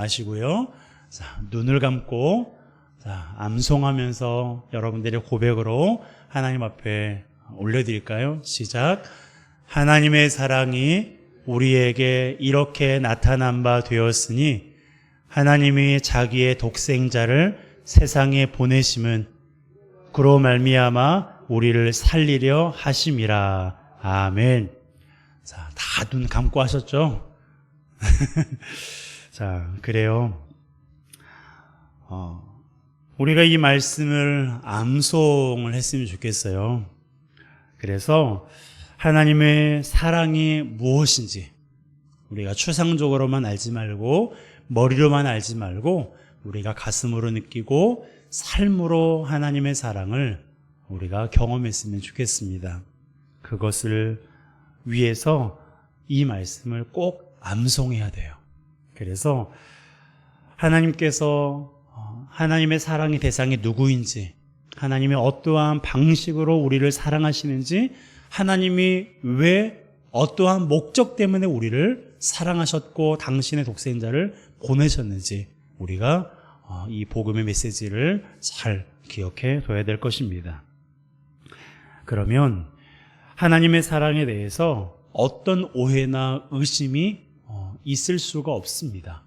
마시고요. 자, 눈을 감고 자, 암송하면서 여러분들의 고백으로 하나님 앞에 올려드릴까요? 시작. 하나님의 사랑이 우리에게 이렇게 나타난 바 되었으니 하나님이 자기의 독생자를 세상에 보내심은 그로 말미암아 우리를 살리려 하심이라. 아멘. 자, 다 눈 감고 하셨죠? 자, 그래요. 어, 우리가 이 말씀을 암송을 했으면 좋겠어요. 그래서 하나님의 사랑이 무엇인지 우리가 추상적으로만 알지 말고 머리로만 알지 말고 우리가 가슴으로 느끼고 삶으로 하나님의 사랑을 우리가 경험했으면 좋겠습니다. 그것을 위해서 이 말씀을 꼭 암송해야 돼요. 그래서 하나님께서 어, 하나님의 사랑의 대상이 누구인지, 하나님의 어떠한 방식으로 우리를 사랑하시는지, 하나님이 왜 어떠한 목적 때문에 우리를 사랑하셨고 당신의 독생자를 보내셨는지 우리가 어, 이 복음의 메시지를 잘 기억해 둬야 될 것입니다. 그러면 하나님의 사랑에 대해서 어떤 오해나 의심이 어, 있을 수가 없습니다.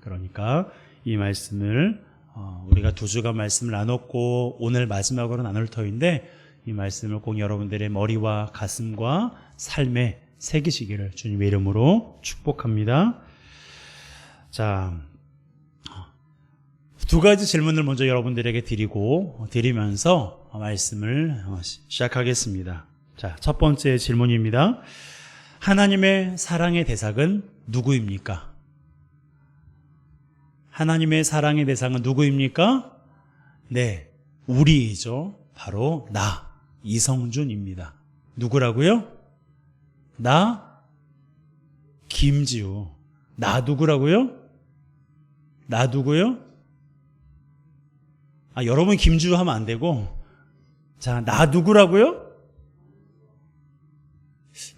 그러니까 이 말씀을 어, 우리가 두 주간 말씀을 나눴고 오늘 마지막으로 나눌 터인데 이 말씀을 꼭 여러분들의 머리와 가슴과 삶에 새기시기를 주님의 이름으로 축복합니다. 자, 두 가지 질문을 먼저 여러분들에게 드리고 드리면서 말씀을 어, 시- 시작하겠습니다. 자, 첫 번째 질문입니다. 하나님의 사랑의 대상은 누구입니까? 하나님의 사랑의 대상은 누구입니까? 네, 우리이죠. 바로 나, 이성준입니다. 누구라고요? 나, 김지우. 나 누구라고요? 나 누구요? 아, 여러분 김지우 하면 안 되고, 자, 나 누구라고요?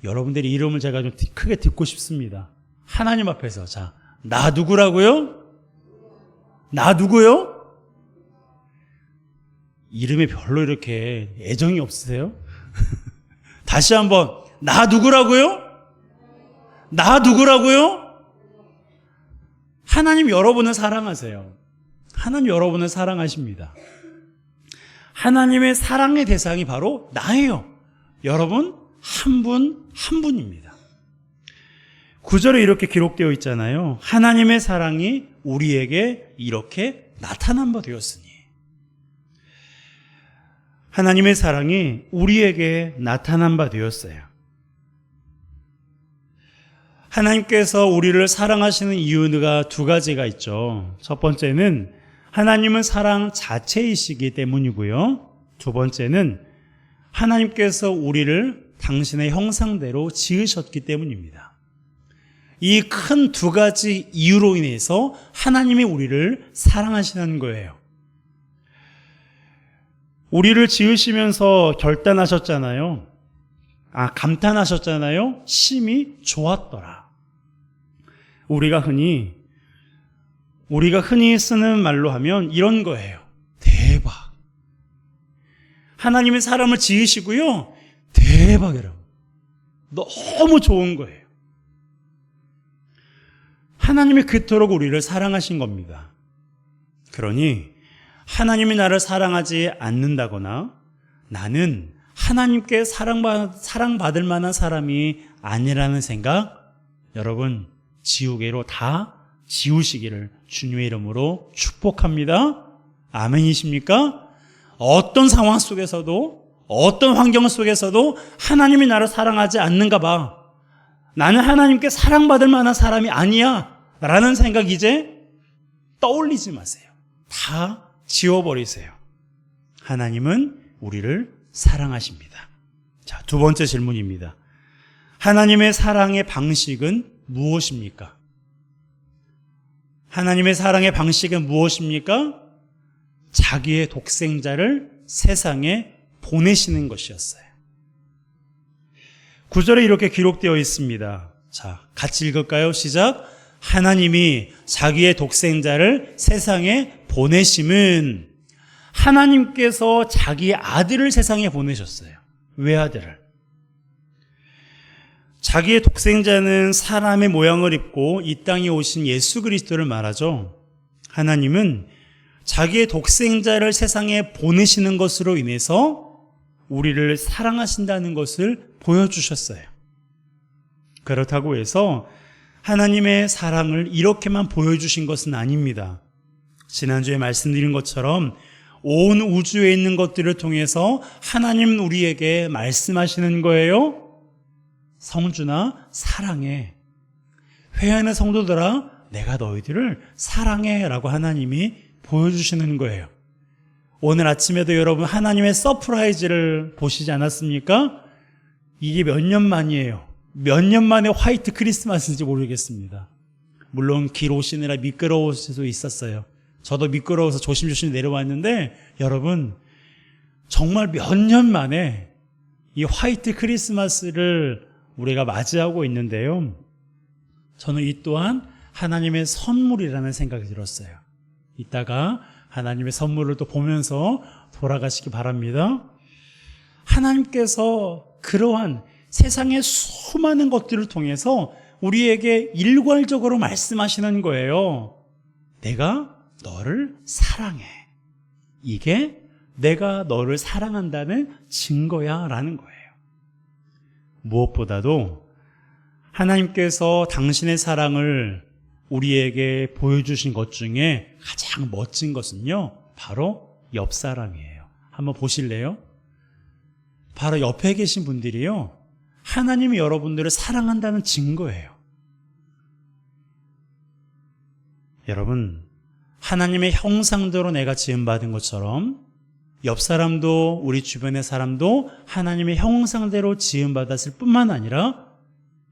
여러분들의 이름을 제가 좀 크게 듣고 싶습니다. 하나님 앞에서. 자, 나 누구라고요? 나 누구요? 이름에 별로 이렇게 애정이 없으세요? 다시 한번, 나 누구라고요? 나 누구라고요? 하나님 여러분을 사랑하세요. 하나님 여러분을 사랑하십니다. 하나님의 사랑의 대상이 바로 나예요. 여러분, 한 분, 한 분입니다. 구절에 이렇게 기록되어 있잖아요. 하나님의 사랑이 우리에게 이렇게 나타난 바 되었으니. 하나님의 사랑이 우리에게 나타난 바 되었어요. 하나님께서 우리를 사랑하시는 이유가 두 가지가 있죠. 첫 번째는 하나님은 사랑 자체이시기 때문이고요. 두 번째는 하나님께서 우리를 당신의 형상대로 지으셨기 때문입니다. 이 큰 두 가지 이유로 인해서 하나님이 우리를 사랑하시는 거예요. 우리를 지으시면서 결단하셨잖아요. 아, 감탄하셨잖아요. 심히 좋았더라. 우리가 흔히, 우리가 흔히 쓰는 말로 하면 이런 거예요. 대박. 하나님의 사람을 지으시고요. 대박, 여러분. 너무 좋은 거예요. 하나님이 그토록 우리를 사랑하신 겁니다. 그러니 하나님이 나를 사랑하지 않는다거나 나는 하나님께 사랑받, 사랑받을 만한 사람이 아니라는 생각 여러분 지우개로 다 지우시기를 주님의 이름으로 축복합니다. 아멘이십니까? 어떤 상황 속에서도 어떤 환경 속에서도 하나님이 나를 사랑하지 않는가 봐. 나는 하나님께 사랑받을 만한 사람이 아니야. 라는 생각 이제 떠올리지 마세요. 다 지워버리세요. 하나님은 우리를 사랑하십니다. 자, 두 번째 질문입니다. 하나님의 사랑의 방식은 무엇입니까? 하나님의 사랑의 방식은 무엇입니까? 자기의 독생자를 세상에 보내시는 것이었어요. 구절에 이렇게 기록되어 있습니다. 자, 같이 읽을까요? 시작. 하나님이 자기의 독생자를 세상에 보내심은 하나님께서 자기의 아들을 세상에 보내셨어요. 외아들을. 자기의 독생자는 사람의 모양을 입고 이 땅에 오신 예수 그리스도를 말하죠. 하나님은 자기의 독생자를 세상에 보내시는 것으로 인해서 우리를 사랑하신다는 것을 보여주셨어요. 그렇다고 해서 하나님의 사랑을 이렇게만 보여주신 것은 아닙니다. 지난주에 말씀드린 것처럼 온 우주에 있는 것들을 통해서 하나님 우리에게 말씀하시는 거예요. 성준아, 사랑해. 회하는 성도들아, 내가 너희들을 사랑해. 라고 하나님이 보여주시는 거예요. 오늘 아침에도 여러분 하나님의 서프라이즈를 보시지 않았습니까? 이게 몇 년 만이에요. 몇 년 만에 화이트 크리스마스인지 모르겠습니다. 물론 길 오시느라 미끄러울 수도 있었어요. 저도 미끄러워서 조심조심 내려왔는데 여러분 정말 몇 년 만에 이 화이트 크리스마스를 우리가 맞이하고 있는데요. 저는 이 또한 하나님의 선물이라는 생각이 들었어요. 이따가 하나님의 선물을 또 보면서 돌아가시기 바랍니다. 하나님께서 그러한 세상의 수많은 것들을 통해서 우리에게 일괄적으로 말씀하시는 거예요. 내가 너를 사랑해. 이게 내가 너를 사랑한다는 증거야 라는 거예요. 무엇보다도 하나님께서 당신의 사랑을 우리에게 보여주신 것 중에 가장 멋진 것은요, 바로 옆 사람이에요. 한번 보실래요? 바로 옆에 계신 분들이요, 하나님이 여러분들을 사랑한다는 증거예요. 여러분, 하나님의 형상대로 내가 지음받은 것처럼 옆 사람도 우리 주변의 사람도 하나님의 형상대로 지음받았을 뿐만 아니라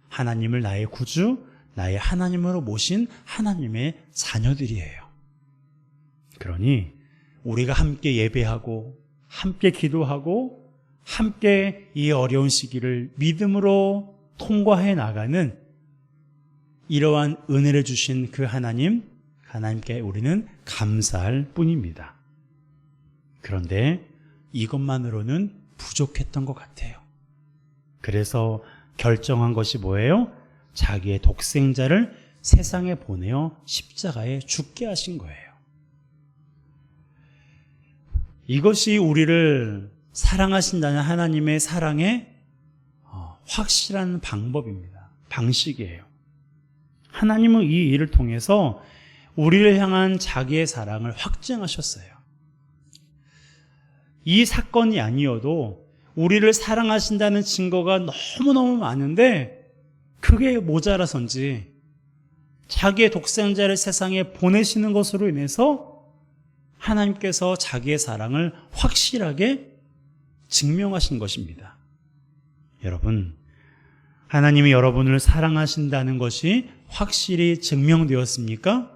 하나님을 나의 구주, 나의 하나님으로 모신 하나님의 자녀들이에요. 그러니 우리가 함께 예배하고 함께 기도하고 함께 이 어려운 시기를 믿음으로 통과해 나가는 이러한 은혜를 주신 그 하나님, 하나님께 우리는 감사할 뿐입니다. 그런데 이것만으로는 부족했던 것 같아요. 그래서 결정한 것이 뭐예요? 자기의 독생자를 세상에 보내어 십자가에 죽게 하신 거예요. 이것이 우리를 사랑하신다는 하나님의 사랑의 어, 확실한 방법입니다. 방식이에요. 하나님은 이 일을 통해서 우리를 향한 자기의 사랑을 확증하셨어요. 이 사건이 아니어도 우리를 사랑하신다는 증거가 너무너무 많은데 그게 모자라서인지 자기의 독생자를 세상에 보내시는 것으로 인해서 하나님께서 자기의 사랑을 확실하게 증명하신 것입니다. 여러분, 하나님이 여러분을 사랑하신다는 것이 확실히 증명되었습니까?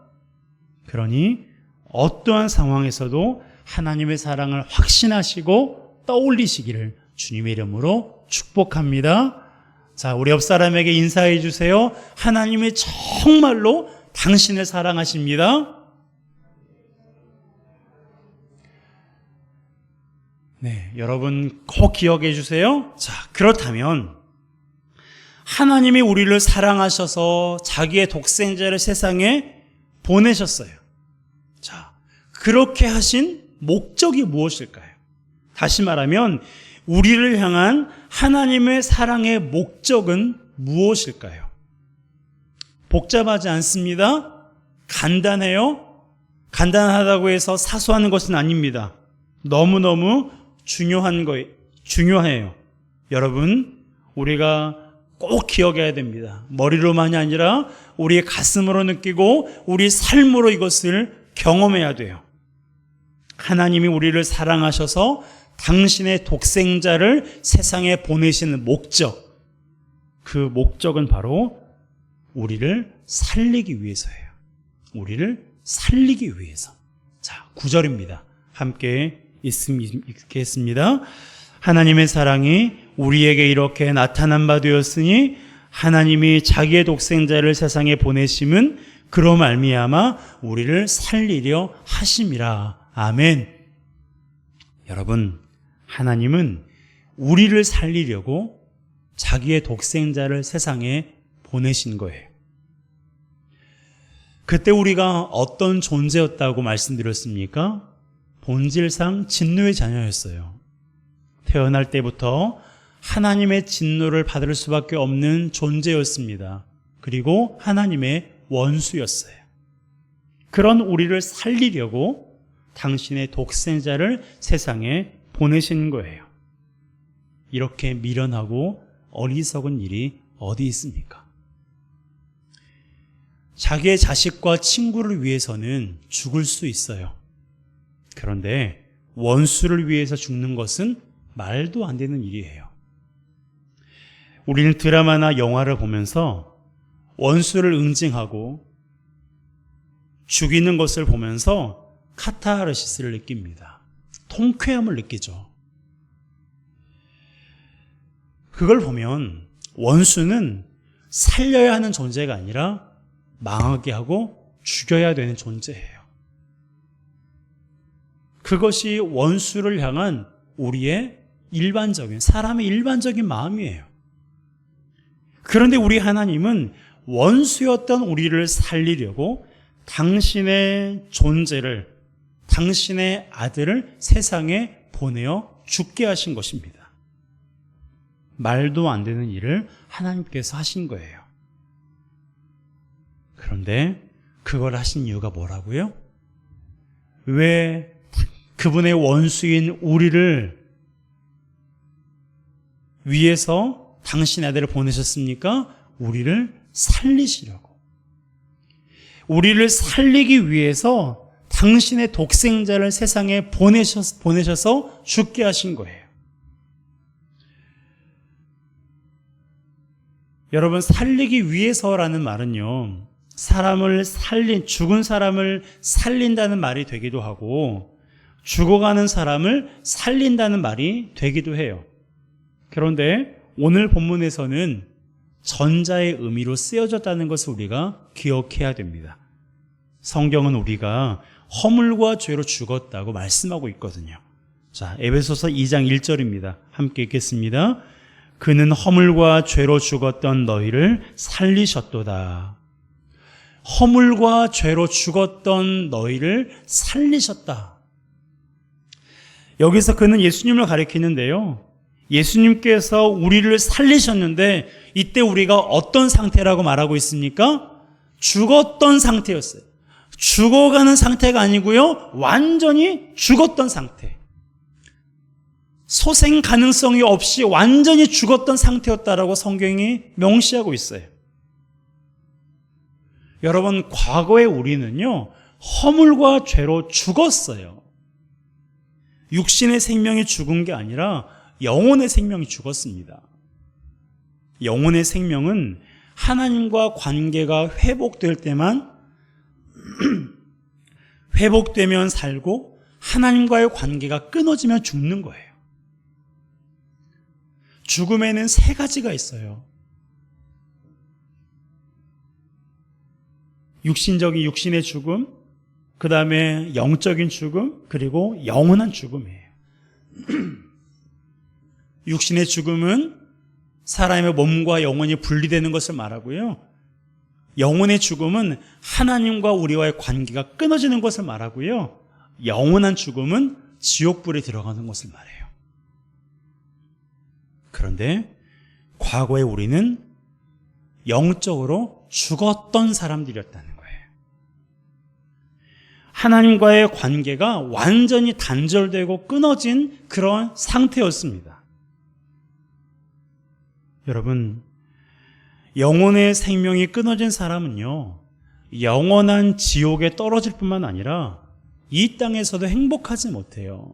그러니 어떠한 상황에서도 하나님의 사랑을 확신하시고 떠올리시기를 주님의 이름으로 축복합니다. 자, 우리 옆 사람에게 인사해 주세요. 하나님이 정말로 당신을 사랑하십니다. 네, 여러분 꼭 기억해 주세요. 자, 그렇다면 하나님이 우리를 사랑하셔서 자기의 독생자를 세상에 보내셨어요. 자, 그렇게 하신 목적이 무엇일까요? 다시 말하면 우리를 향한 하나님의 사랑의 목적은 무엇일까요? 복잡하지 않습니다. 간단해요. 간단하다고 해서 사소한 것은 아닙니다. 너무너무 중요한 거, 중요해요. 여러분, 우리가 꼭 기억해야 됩니다. 머리로만이 아니라 우리의 가슴으로 느끼고 우리 삶으로 이것을 경험해야 돼요. 하나님이 우리를 사랑하셔서 당신의 독생자를 세상에 보내시는 목적, 그 목적은 바로 우리를 살리기 위해서예요. 우리를 살리기 위해서. 자, 9절입니다. 함께 읽겠습니다. 하나님의 사랑이 우리에게 이렇게 나타난 바 되었으니 하나님이 자기의 독생자를 세상에 보내심은 그로 말미암아 우리를 살리려 하심이라. 아멘. 여러분, 하나님은 우리를 살리려고 자기의 독생자를 세상에 보내신 거예요. 그때 우리가 어떤 존재였다고 말씀드렸습니까? 본질상 진노의 자녀였어요. 태어날 때부터 하나님의 진노를 받을 수밖에 없는 존재였습니다. 그리고 하나님의 원수였어요. 그런 우리를 살리려고 당신의 독생자를 세상에 보내신 거예요. 이렇게 미련하고 어리석은 일이 어디 있습니까? 자기의 자식과 친구를 위해서는 죽을 수 있어요. 그런데 원수를 위해서 죽는 것은 말도 안 되는 일이에요. 우리는 드라마나 영화를 보면서 원수를 응징하고 죽이는 것을 보면서 카타르시스를 느낍니다. 통쾌함을 느끼죠. 그걸 보면 원수는 살려야 하는 존재가 아니라 망하게 하고 죽여야 되는 존재예요. 그것이 원수를 향한 우리의 일반적인, 사람의 일반적인 마음이에요. 그런데 우리 하나님은 원수였던 우리를 살리려고 당신의 존재를, 당신의 아들을 세상에 보내어 죽게 하신 것입니다. 말도 안 되는 일을 하나님께서 하신 거예요. 그런데 그걸 하신 이유가 뭐라고요? 왜 그분의 원수인 우리를 위해서 당신 아들을 보내셨습니까? 우리를 살리시려고. 우리를 살리기 위해서 당신의 독생자를 세상에 보내셔서, 보내셔서 죽게 하신 거예요. 여러분, 살리기 위해서라는 말은요, 사람을 살린, 죽은 사람을 살린다는 말이 되기도 하고, 죽어가는 사람을 살린다는 말이 되기도 해요. 그런데 오늘 본문에서는 전자의 의미로 쓰여졌다는 것을 우리가 기억해야 됩니다. 성경은 우리가 허물과 죄로 죽었다고 말씀하고 있거든요. 자, 에베소서 2장 1절입니다. 함께 읽겠습니다. 그는 허물과 죄로 죽었던 너희를 살리셨도다. 허물과 죄로 죽었던 너희를 살리셨다. 여기서 그는 예수님을 가리키는데요. 예수님께서 우리를 살리셨는데 이때 우리가 어떤 상태라고 말하고 있습니까? 죽었던 상태였어요. 죽어가는 상태가 아니고요. 완전히 죽었던 상태. 소생 가능성이 없이 완전히 죽었던 상태였다라고 성경이 명시하고 있어요. 여러분, 과거의 우리는요, 허물과 죄로 죽었어요. 육신의 생명이 죽은 게 아니라 영혼의 생명이 죽었습니다. 영혼의 생명은 하나님과 관계가 회복될 때만 회복되면 살고 하나님과의 관계가 끊어지면 죽는 거예요. 죽음에는 세 가지가 있어요. 육신적인 육신의 죽음, 그 다음에 영적인 죽음, 그리고 영원한 죽음이에요. 육신의 죽음은 사람의 몸과 영혼이 분리되는 것을 말하고요. 영혼의 죽음은 하나님과 우리와의 관계가 끊어지는 것을 말하고요. 영원한 죽음은 지옥불에 들어가는 것을 말해요. 그런데 과거에 우리는 영적으로 죽었던 사람들이었다는 거예요. 하나님과의 관계가 완전히 단절되고 끊어진 그런 상태였습니다. 여러분, 영혼의 생명이 끊어진 사람은요, 영원한 지옥에 떨어질 뿐만 아니라 이 땅에서도 행복하지 못해요.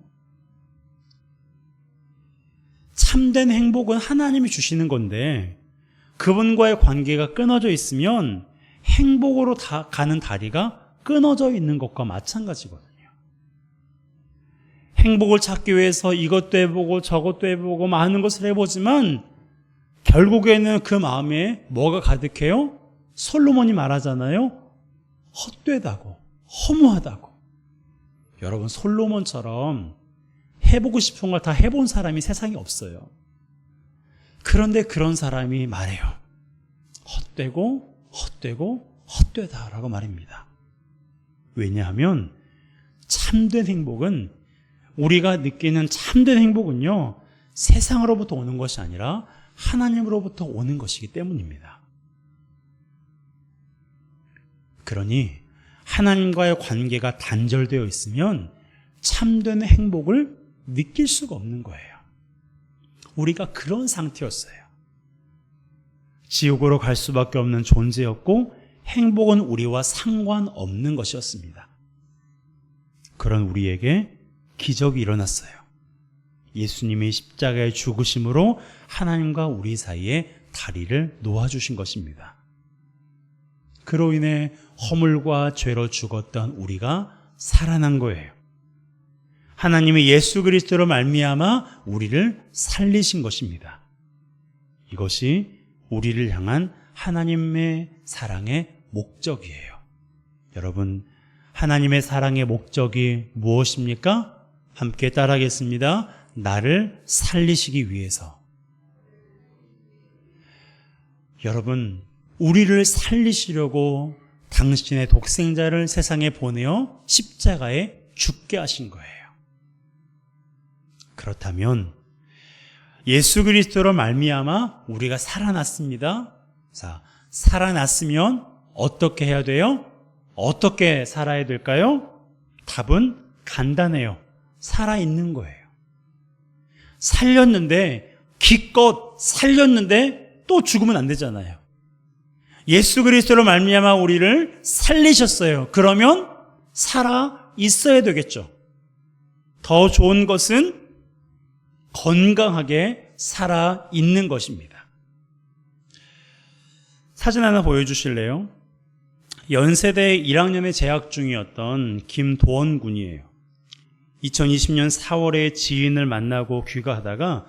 참된 행복은 하나님이 주시는 건데 그분과의 관계가 끊어져 있으면 행복으로 다 가는 다리가 끊어져 있는 것과 마찬가지거든요. 행복을 찾기 위해서 이것도 해보고 저것도 해보고 많은 것을 해보지만 결국에는 그 마음에 뭐가 가득해요? 솔로몬이 말하잖아요. 헛되다고, 허무하다고. 여러분, 솔로몬처럼 해보고 싶은 걸 다 해본 사람이 세상에 없어요. 그런데 그런 사람이 말해요. 헛되고, 헛되고, 헛되다라고 말입니다. 왜냐하면 참된 행복은 우리가 느끼는 참된 행복은요, 세상으로부터 오는 것이 아니라 하나님으로부터 오는 것이기 때문입니다. 그러니 하나님과의 관계가 단절되어 있으면 참된 행복을 느낄 수가 없는 거예요. 우리가 그런 상태였어요. 지옥으로 갈 수밖에 없는 존재였고 행복은 우리와 상관없는 것이었습니다. 그런 우리에게 기적이 일어났어요. 예수님의 십자가의 죽으심으로 하나님과 우리 사이에 다리를 놓아주신 것입니다. 그로 인해 허물과 죄로 죽었던 우리가 살아난 거예요. 하나님의 예수 그리스도로 말미암아 우리를 살리신 것입니다. 이것이 우리를 향한 하나님의 사랑의 목적이에요. 여러분, 하나님의 사랑의 목적이 무엇입니까? 함께 따라하겠습니다. 나를 살리시기 위해서. 여러분, 우리를 살리시려고 당신의 독생자를 세상에 보내어 십자가에 죽게 하신 거예요. 그렇다면 예수 그리스도로 말미암아 우리가 살아났습니다. 자, 살아났으면 어떻게 해야 돼요? 어떻게 살아야 될까요? 답은 간단해요. 살아있는 거예요. 살렸는데, 기껏 살렸는데 또 죽으면 안 되잖아요. 예수 그리스도로 말미암아 우리를 살리셨어요. 그러면 살아 있어야 되겠죠. 더 좋은 것은 건강하게 살아 있는 것입니다. 사진 하나 보여주실래요? 연세대 1학년에 재학 중이었던 김도원 군이에요. 2020년 4월에 지인을 만나고 귀가하다가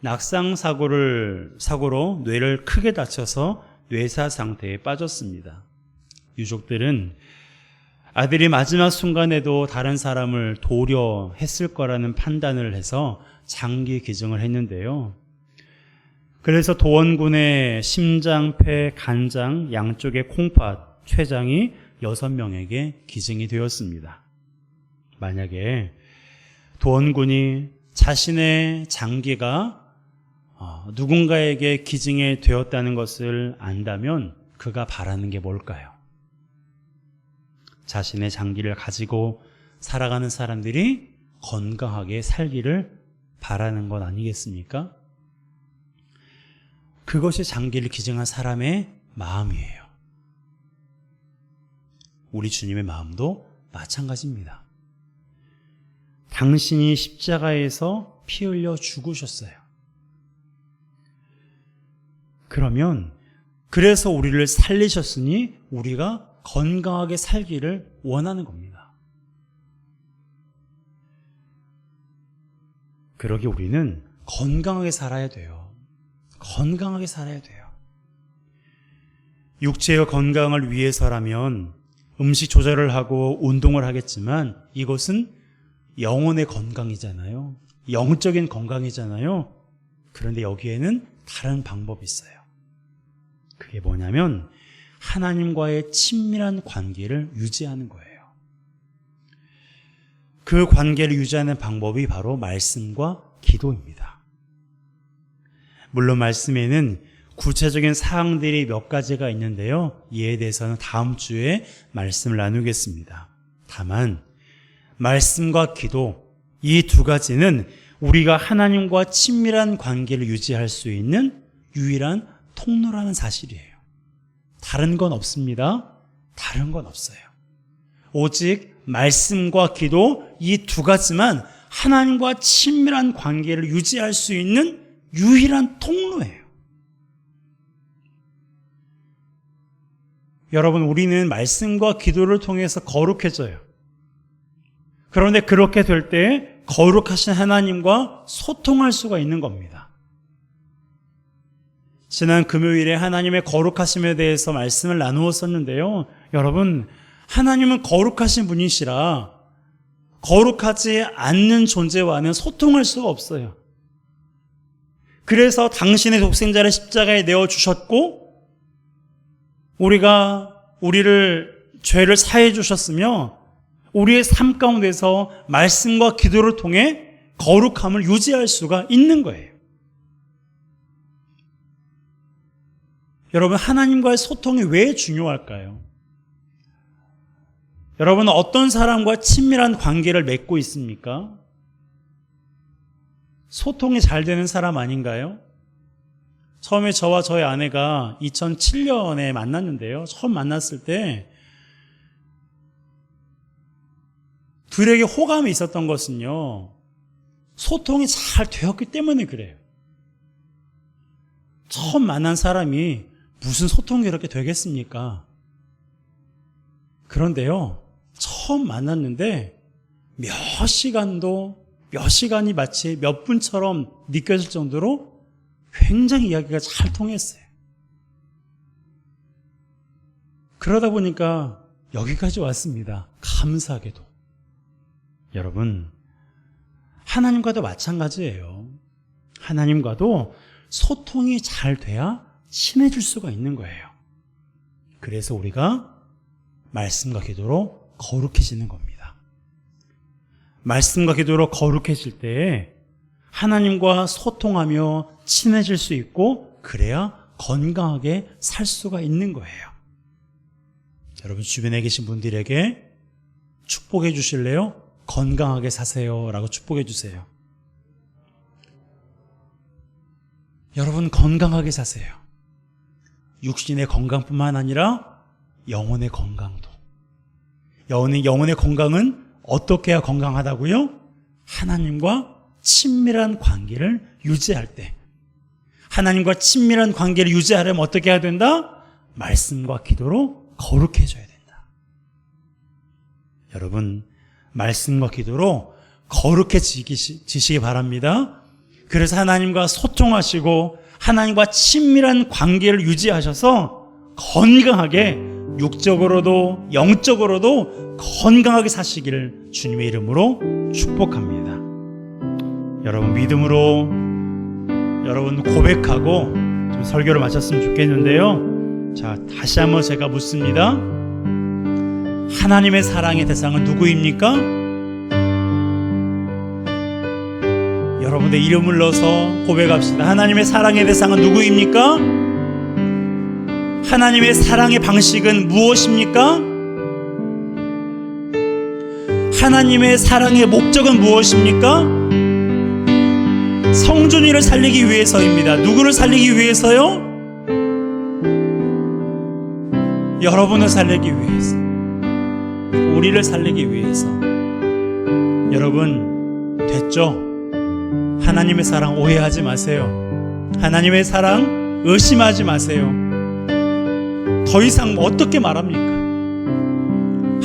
낙상 사고를 사고로 뇌를 크게 다쳐서 뇌사 상태에 빠졌습니다. 유족들은 아들이 마지막 순간에도 다른 사람을 도려 했을 거라는 판단을 해서 장기 기증을 했는데요. 그래서 도원군의 심장, 폐, 간장 양쪽의 콩팥, 췌장이 6명에게 기증이 되었습니다. 만약에 도원군이 자신의 장기가 어, 누군가에게 기증이 되었다는 것을 안다면 그가 바라는 게 뭘까요? 자신의 장기를 가지고 살아가는 사람들이 건강하게 살기를 바라는 것 아니겠습니까? 그것이 장기를 기증한 사람의 마음이에요. 우리 주님의 마음도 마찬가지입니다. 당신이 십자가에서 피 흘려 죽으셨어요. 그러면 그래서 우리를 살리셨으니 우리가 건강하게 살기를 원하는 겁니다. 그러기 우리는 건강하게 살아야 돼요. 건강하게 살아야 돼요. 육체의 건강을 위해서라면 음식 조절을 하고 운동을 하겠지만 이것은 영혼의 건강이잖아요. 영적인 건강이잖아요. 그런데 여기에는 다른 방법이 있어요. 그게 뭐냐면 하나님과의 친밀한 관계를 유지하는 거예요. 그 관계를 유지하는 방법이 바로 말씀과 기도입니다. 물론 말씀에는 구체적인 사항들이 몇 가지가 있는데요. 이에 대해서는 다음 주에 말씀을 나누겠습니다. 다만 말씀과 기도 이 두 가지는 우리가 하나님과 친밀한 관계를 유지할 수 있는 유일한 통로라는 사실이에요. 다른 건 없습니다. 다른 건 없어요. 오직 말씀과 기도 이 두 가지만 하나님과 친밀한 관계를 유지할 수 있는 유일한 통로예요. 여러분, 우리는 말씀과 기도를 통해서 거룩해져요. 그런데 그렇게 될 때 거룩하신 하나님과 소통할 수가 있는 겁니다. 지난 금요일에 하나님의 거룩하심에 대해서 말씀을 나누었었는데요. 여러분, 하나님은 거룩하신 분이시라 거룩하지 않는 존재와는 소통할 수가 없어요. 그래서 당신의 독생자를 십자가에 내어 주셨고 우리가 우리를 죄를 사해 주셨으며 우리의 삶 가운데서 말씀과 기도를 통해 거룩함을 유지할 수가 있는 거예요. 여러분 하나님과의 소통이 왜 중요할까요? 여러분 어떤 사람과 친밀한 관계를 맺고 있습니까? 소통이 잘 되는 사람 아닌가요? 처음에 저와 저의 아내가 2007년에 만났는데요. 처음 만났을 때 둘에게 호감이 있었던 것은요. 소통이 잘 되었기 때문에 그래요. 처음 만난 사람이 무슨 소통이 그렇게 되겠습니까? 그런데요. 처음 만났는데 몇 시간도 몇 시간이 마치 몇 분처럼 느껴질 정도로 굉장히 이야기가 잘 통했어요. 그러다 보니까 여기까지 왔습니다. 감사하게도. 여러분, 하나님과도 마찬가지예요. 하나님과도 소통이 잘 돼야 친해질 수가 있는 거예요. 그래서 우리가 말씀과 기도로 거룩해지는 겁니다. 말씀과 기도로 거룩해질 때 하나님과 소통하며 친해질 수 있고 그래야 건강하게 살 수가 있는 거예요. 여러분 주변에 계신 분들에게 축복해 주실래요? 건강하게 사세요. 라고 축복해 주세요. 여러분 건강하게 사세요. 육신의 건강뿐만 아니라 영혼의 건강도. 영혼의, 영혼의 건강은 어떻게 해야 건강하다고요? 하나님과 친밀한 관계를 유지할 때. 하나님과 친밀한 관계를 유지하려면 어떻게 해야 된다? 말씀과 기도로 거룩해져야 된다. 여러분, 말씀과 기도로 거룩해지시기 바랍니다. 그래서 하나님과 소통하시고 하나님과 친밀한 관계를 유지하셔서 건강하게 육적으로도 영적으로도 건강하게 사시기를 주님의 이름으로 축복합니다. 여러분 믿음으로 여러분 고백하고 좀 설교를 마쳤으면 좋겠는데요. 자, 다시 한번 제가 묻습니다. 하나님의 사랑의 대상은 누구입니까? 여러분의 이름을 넣어서 고백합시다. 하나님의 사랑의 대상은 누구입니까? 하나님의 사랑의 방식은 무엇입니까? 하나님의 사랑의 목적은 무엇입니까? 성준이를 살리기 위해서입니다. 누구를 살리기 위해서요? 여러분을 살리기 위해서. 우리를 살리기 위해서. 여러분, 됐죠? 하나님의 사랑 오해하지 마세요. 하나님의 사랑 의심하지 마세요. 더 이상 어떻게 말합니까?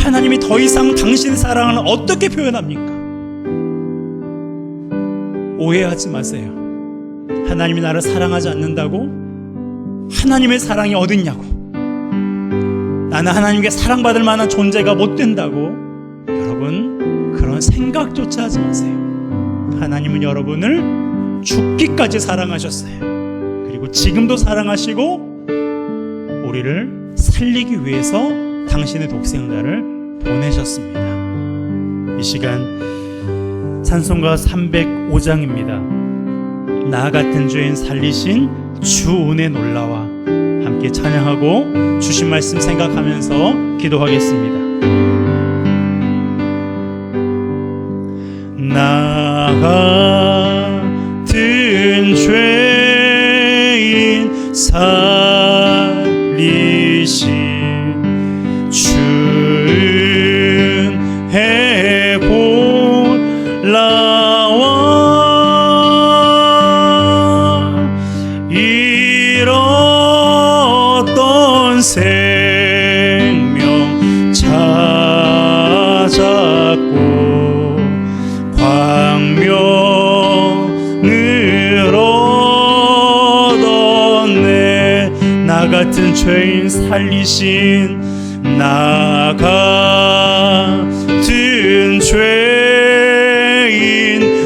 하나님이 더 이상 당신의 사랑을 어떻게 표현합니까? 오해하지 마세요. 하나님이 나를 사랑하지 않는다고? 하나님의 사랑이 어딨냐고? 나는 하나님께 사랑받을 만한 존재가 못 된다고? 여러분, 그런 생각조차 하지 마세요. 하나님은 여러분을 죽기까지 사랑하셨어요. 그리고 지금도 사랑하시고, 우리를 살리기 위해서 당신의 독생자를 보내셨습니다. 이 시간 찬송가 305장입니다. 나 같은 죄인 살리신 주 은혜 놀라와 함께 찬양하고 주신 말씀 생각하면서 기도하겠습니다. 나 같은 죄인 살리신 나 같은 죄인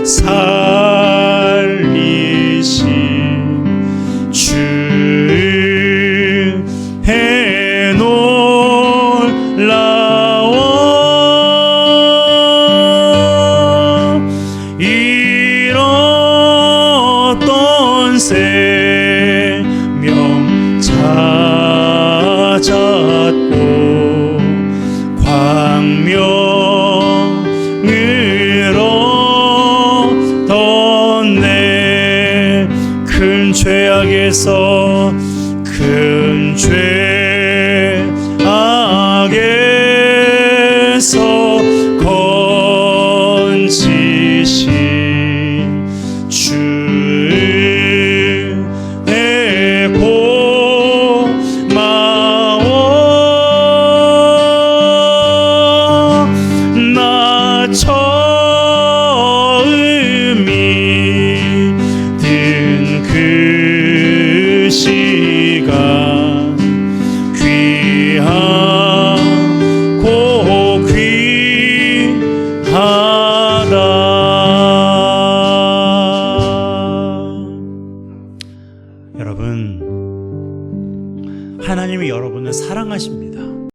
살 주께서 큰 죄악에서